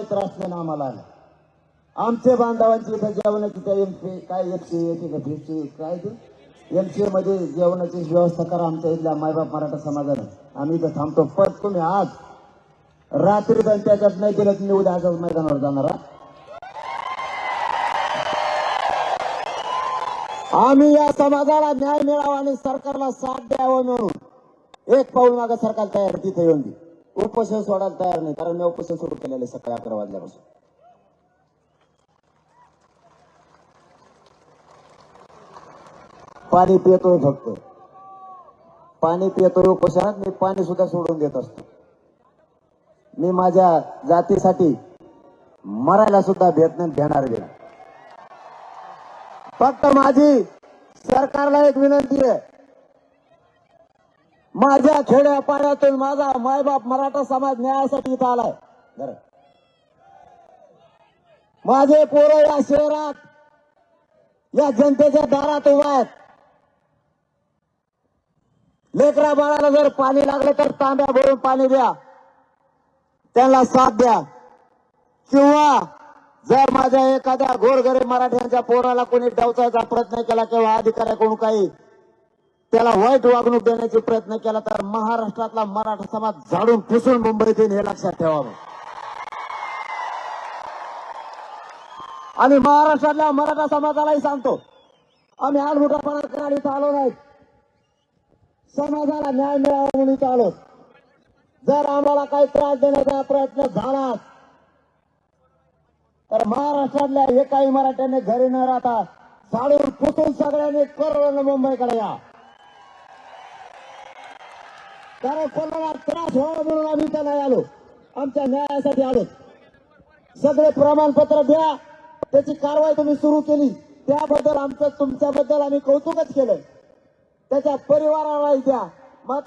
काय त्रास झाला आम्हाला? आमच्या बांधवांची इथं जेवणाची त्या एम एमसी काय एकशे एक का दीडशे काय ते? एम सी मध्ये जेवणाची व्यवस्था करा आमच्या इथल्या मायबाप मराठा समाजानं आम्ही इथं थांबतो. पण तुम्ही आज रात्री पण त्याच्यात नाही दिलं तुम्ही उद्या आज मैदानावर जाणार आम्ही या समाजाला न्याय मिळावा आणि सरकारला साथ द्यावं म्हणून एक पाऊल मागे सरकार तयार तिथे येऊन दे. उपोषण सोडायला तयार नाही कारण मी उपोषण सुरू केलेलं आहे सकाळी अकरा वाजल्यापासून. पाणी पितोय फक्त. पाणी पितोय उपोषणात मी पाणी सुद्धा सोडून देत असतो. मी माझ्या जातीसाठी मरायला सुद्धा भेट नाही घेणार गेला. फक्त माझी सरकारला एक विनंती आहे. माझ्या खेड्यापाड्यातून माझा मायबाप मराठा समाज न्यायासाठी इथं आलाय. माझे पोरं या शहरात या जनतेच्या दारात उभा आहेत. लेकरा बाळाला जर पाणी लागलं तर तांब्या भरून पाणी द्या. त्यांना साथ द्या. किंवा जर माझ्या एखाद्या घोरगरीब मराठ्यांच्या पोराला कोणी डवचायचा प्रयत्न केला किंवा अधिकाऱ्याकडून काही त्याला वाईट वागणूक देण्याचा प्रयत्न केला तर महाराष्ट्रातला मराठा समाज झाडून पुसून मुंबईत येईल हे लक्षात ठेवावं. आणि महाराष्ट्रातल्या मराठा समाजालाही सांगतो आम्ही आज मोठापणा करायला इथं आलो नाही. समाजाला न्याय मिळावा म्हणून इथं आलो. जर आम्हाला काही त्रास देण्याचा प्रयत्न झाला तर महाराष्ट्रातल्या एकाही मराठ्याने घरी न राहता साडून पुसून सगळ्यांनी करोडनं मुंबईकडे या. कारण कोणाला त्रास व्हावा म्हणून आम्ही इथं नाही आलो. आमच्या न्यायासाठी आलो. सगळे प्रमाणपत्र द्या. त्याची कारवाई तुम्ही सुरू केली. त्याबद्दल आमचं तुमच्याबद्दल आम्ही कौतुकच केलं त्याच्या परिवारालाही द्या.